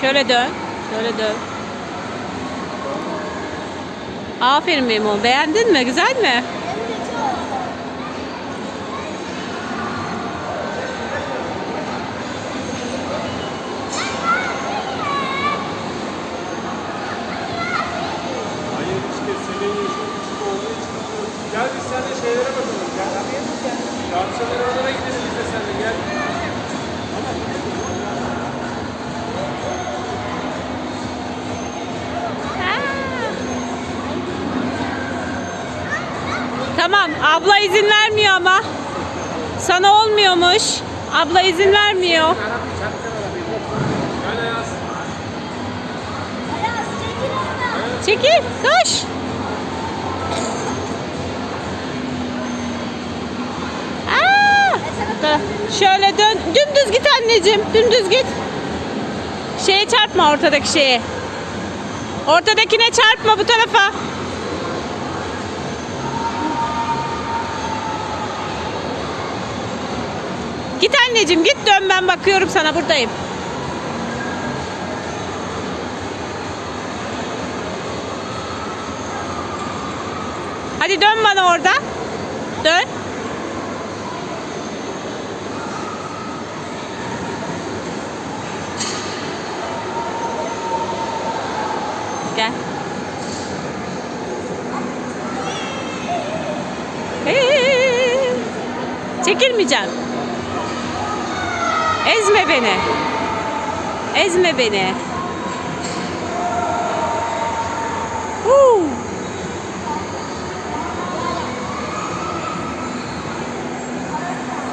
Şöyle dön. Şöyle dön. Aferin Memo. Beğendin mi? Güzel mi? Gel biz seninle şeylere bakalım. Gel. Yarışmalar oralara gidelim biz de seninle gel. Tamam. Abla izin vermiyor ama. Sana olmuyormuş. Abla izin vermiyor. Çekil. Koş. Aa! Şöyle dön. Dümdüz git anneciğim. Dümdüz git. Şeye çarpma ortadaki şeye. Ortadakine çarpma bu tarafa. Git anneciğim git dön ben bakıyorum sana buradayım. Hadi dön bana orada. Dön. Gel. Hey. Çekilmeyeceğim. Ezme beni. Ezme beni. Huu.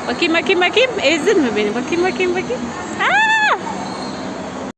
Bakayım bakayım bakayım. Ezdin mi beni? Bakayım bakayım bakayım. Aa!